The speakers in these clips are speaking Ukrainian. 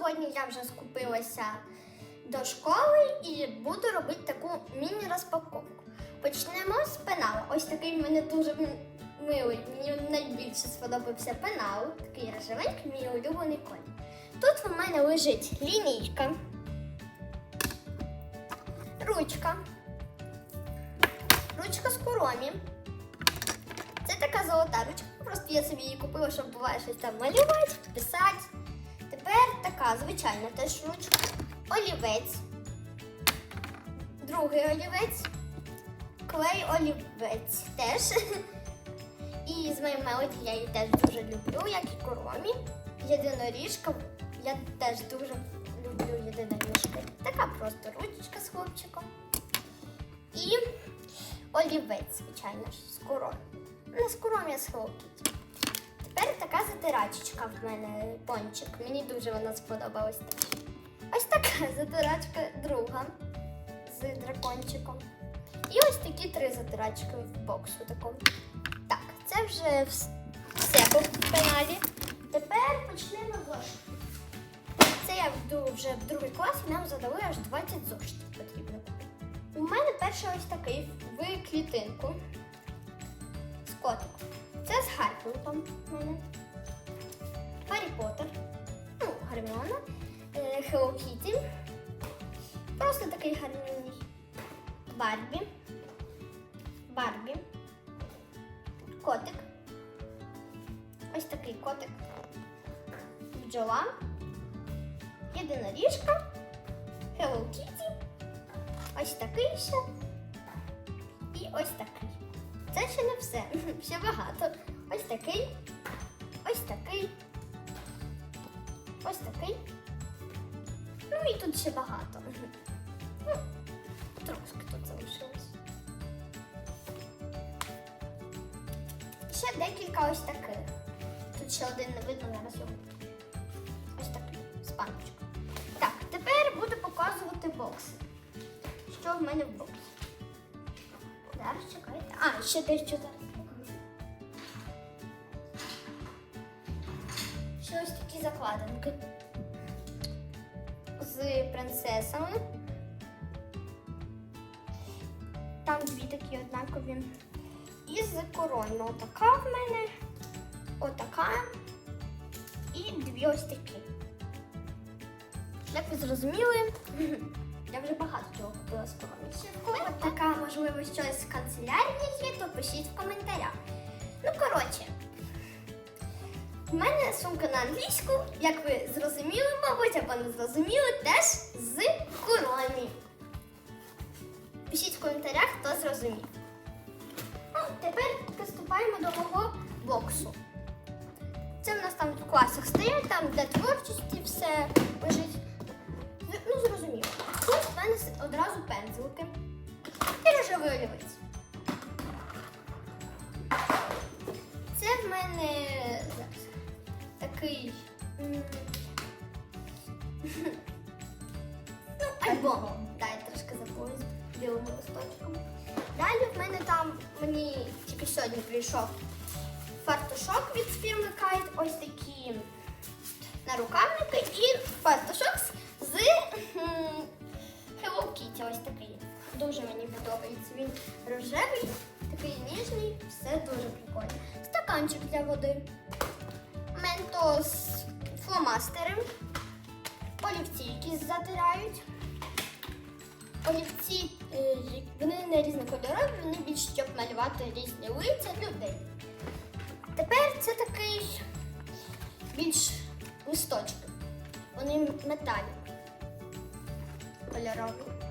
сьогодні я вже скупилася до школи і буду робити таку міні-розпаковку. Почнемо з пенала. Ось такий в мене дуже милий. Мені найбільше сподобався пенал. Такий рожевенький, мій улюблений колір. Тут в мене лежить лінійка, ручка, ручка з куромі. Це така золота ручка. Просто я собі її купила, щоб буває щось там малювати, писати. Така звичайна теж ручка. Олівець. Другий олівець. Клей олівець теж. І з моєю мелоді я її теж дуже люблю, як і коромі. Єдиноріжка. Я теж дуже люблю єдиноріжки. Така просто ручка з хлопчиком. І олівець, звичайно ж, з коромі. Не з коромі, а з Kitty. Тепер така затирачечка в мене пончик. Мені дуже вона сподобалась. Ось така затирачка друга з дракончиком. І ось такі три затирачки в боксу такому. Так, це вже все по каналі. Тепер почнемо зошити. Це я йду вже в другий клас і нам задали аж 20 зошитів потрібно. У мене перший ось такий в клітинку з котиком. Це з Гарфілдом в мене. Гаррі Поттер. Ну, Гарміона. Е, Hello Kitty. Просто такий гарний. Барбі. Барбі. Котик. Ось такий котик. Бджола. Єдиноріжка. Hello Kitty. Ось такий ще. І ось такий. Це ще не все. Ще багато. Ось такий. Ось такий. Ось такий. Ну і тут ще багато. Ну, трошки тут залишилось. Ще декілька ось таких. Тут ще один не видно, зараз його. Ось такий, з паночкою. Так, тепер буду показувати бокси. Що в мене в боксі? Зараз чекайте. А, ще дещо зараз. Ще ось такі закладинки з принцесами. Там дві такі однакові. І з короною. Отака в мене, отака і дві ось такі. Як ви зрозуміли, я вже багато чого купила з короною. Ще в така, можливо, щось з канцелярії є, то пишіть в коментарях. Ну, коротше, у мене сумка на англійську, як ви зрозуміли, мабуть, або не зрозуміли, теж з короною. Пишіть в коментарях, хто зрозумів. Ну, тепер приступаємо до мого боксу. Це в нас там в класах стоять, там для творчості все лежить. Ну, зрозуміло. Мене одразу пензлики і рожевий олівець. Це в мене зараз такий. Ну, альбом. Дай трошки забула з білими листочками. Далі в мене там мені тільки сьогодні прийшов фартушок від фірми Kite. Ось такі нарукавники і фартушок з- з Kitty. Ось такий. Дуже мені подобається. Він рожевий, такий ніжний, все дуже прикольно. Стаканчик для води. Ментос фломастери. Олівці, які затирають. Олівці, е, вони не різнокольорові, вони більш щоб малювати різні лиця людей. Тепер це такий більш листочки. Вони металі кольорові.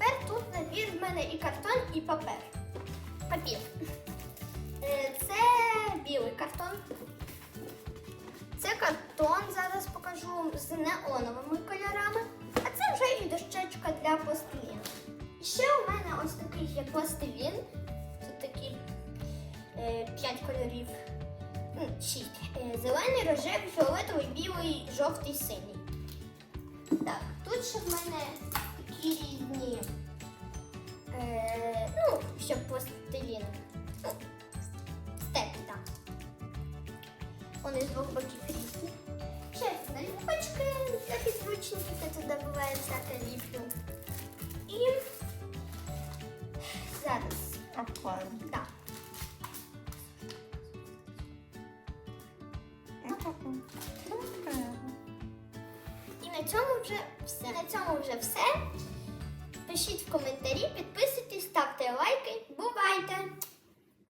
Тепер тут набір в мене і картон, і папер. Папір. Е, Це білий картон. Це картон, зараз покажу з неоновими кольорами. А це вже і дощечка для пластиліну. Ще у мене ось такий є пластилін. Тут такі е, п'ять кольорів. М, Шість. Е, Зелений, рожевий, фіолетовий, білий, жовтий, синій. Так, тут ще в мене такі різні. Е, ну, щоб пластилін. Ну, так. Вони з двох боків різні. Ще наліпочки для буває всяке ліплю. І зараз. Обклеїмо. Так. Цьому вже все. На цьому вже все. Пишіть в коментарі, підписуйтесь, ставте лайки. Бувайте!